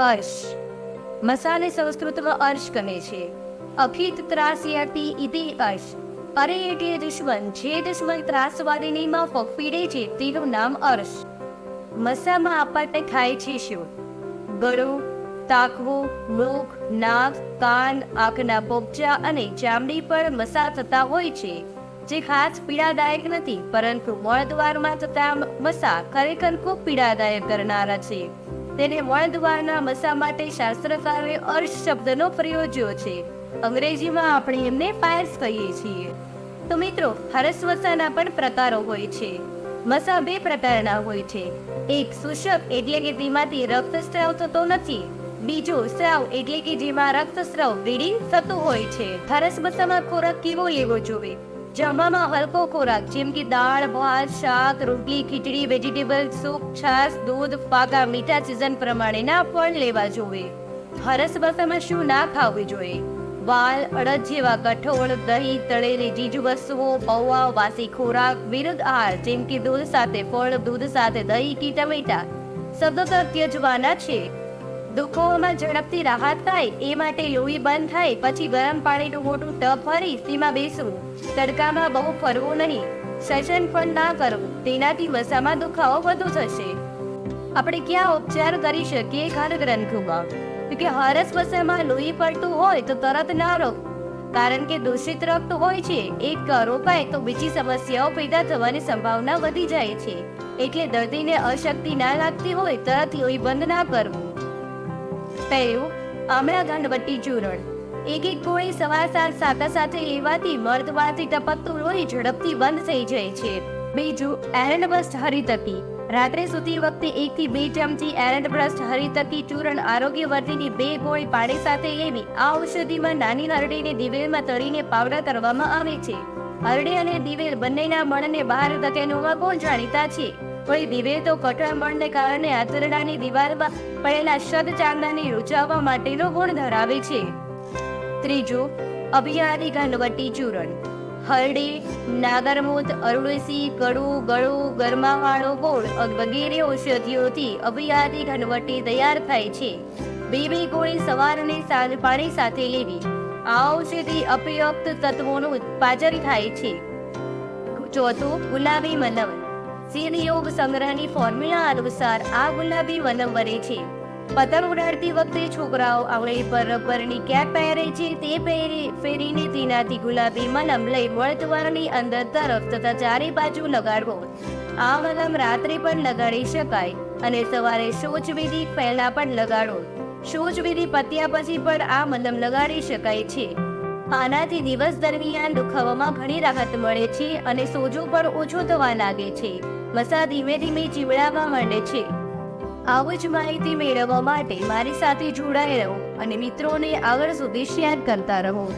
અર્શ. મસાને સંસ્કૃતમાં અર્શ કહે છે. અખિત ત્રાસયાતી ઇતિ અર્શ. અરે એટલે દુશ્મન જે દુશ્મન ત્રાસવાદીનીમાં ફફીડે છે તેનું નામ અર્શ. મસામાં આપણને ખાય છે શું? ગળું, તાકવું, મુખ, નાક, કાન, આંખના પોપચા અને ચામડી પર મસા થતા હોય છે, જે ખાસ પીડાદાયક નથી, પરંતુ મળદ્વારમાં થતા મસા ખરેખર ખૂબ પીડાદાયક કરનારા છે. તેને મળદ્વારના મસા માટે શાસ્ત્રકારે અર્શ શબ્દનો પ્રયોજ્યો છે. અંગ્રેજીમાં આપણે એમને ફાયર્સ કહીએ છીએ. તો મિત્રો હરસ પણ પ્રકારો હોય છે. મસા બે પ્રકારના હોય છે. એક શુષ્ક એટલે કે તેમાંથી રક્તસ્રાવ થતો નથી. બીજો સ્રાવ એટલે કે જેમાં રક્તસ્રાવ બ્લીડિંગ થતું હોય છે. હરસ મસામાં ખોરાક કેવો લેવો જોઈએ? જમવામાં હલકો ખોરાક, જેમ કે દાળ, ભાત, શાક, રોટલી, ખીચડી વેજીટેબલ સૂપ, છાશ, દૂધ પાકા મીઠા સિઝન પ્રમાણેના ફળ લેવા જોઈએ. હરસ મસામાં શું ના ખાવું જોઈએ? વાલ, અડદ જેવા કઠોળ, દહીં, તળેલી ચીજ વસ્તુઓ, પૌવા, વાસી ખોરાક, વિરુદ્ધ આહાર, જેમ કે દૂધ સાથે ફળ, દૂધ સાથે દહીં કે ટમેટા સતત ત્યજવાના છે. દુઃખોમાં ઝડપથી રાહત થાય, એ માટે લોહી બંધ થાય, પછી ગરમ પાણીનું મોટું ટબ ભરી તેમાં બેસવું. તડકામાં બહુ ફરવું નહીં. સજન પણ ના કરવું. તેનાથી વસામાં દુખાવો વધુ થશે. આપણે ક્યાં ઉપચાર કરી શકીએ ઘર ગ્રંથોમાં કે હરસ વસામાં લોહી પડતું હોય તો તરત ના રો. કારણ કે દૂષિત રક્ત હોય છે. એક રોપાય તો બીજી સમસ્યાઓ પેદા થવાની સંભાવના વધી જાય છે. એટલે દર્દીને અશક્તિ ના લાગતી હોય તરત લોહી બંધ ના કરવું. પહેલું આમળા ગંડવટી ચૂરણ. એક એક ગોળી સવાર સાત સાથે સાથે લેવાથી મર્દવાથી ટપકતું લોહી ઝડપથી બંધ થઈ જાય છે. બીજું એરન્ડ બસ્ટ હરિતકી. રાત્રે સૂતી વખતે એક થી બે ચમચી એરન્ડ બ્રસ્ટ હરિતકી ચૂરણ આરોગ્યવર્ધીની બે ગોળી પાણી સાથે લેવી આ ઔષધિમાં નાની હરડીને દિવેલમાં તળીને પાવડર કરવામાં આવે છે. હરડી અને દિવેલ બંનેના મણને બહાર ધકેલવામાં કોણ જાણીતા છે? કોઈ દિવે તો કઠણ મણને કારણે આંતરડાની દિવાલમાં પડેલા શદ ચાંદાને રૂચાવવા માટેનો ગુણ ધરાવે છે. ત્રીજું અભિયારી ઘનવટી ચૂરણ. હરડી નાગરમૂત અરુળસી કડું ગળું, ગરમાવાળો ગોળ વગેરે ઔષધિઓથી અભિયારી ઘનવટી તૈયાર થાય છે. બે બે ગોળી સવારની સાંજ પાણી સાથે લેવી. આ ઔષધિ અપયુક્ત તત્વોનું પાચન થાય છે. ચોથું, ગુલાબી મલમ સિદ્ધ યોગ સંગ્રહની ફોર્મ્યુલા અનુસાર આ ગુલાબી મલમ બને છે. પતંગ ઉડાડતી વખતે છોકરાઓ આંગળી પર રબરની કેપ પહેરે છે. તે પહેરી, ફેરીને તેનાથી ગુલાબી મલમ લઈ વળતવારની અંદર તરફ તથા ચારે બાજુ લગાડવો. આ મલમ રાત્રે પણ લગાડી શકાય અને સવારે શૌચવિધિ પહેલા પણ લગાડો. શૌચવિધિ પત્યા પછી પણ આ મલમ લગાડી શકાય છે. આનાથી દિવસ દરમિયાન દુખાવામાં ઘણી રાહત મળે છે અને સોજો પણ ઓછો થવા લાગે છે. મસા ધીમે ધીમે ચીવડાવવા માંડે છે. આવું જ માહિતી મેળવવા માટે મારી સાથે જોડાઈ રહો અને મિત્રોને આગળ સુધી શેર કરતા રહો.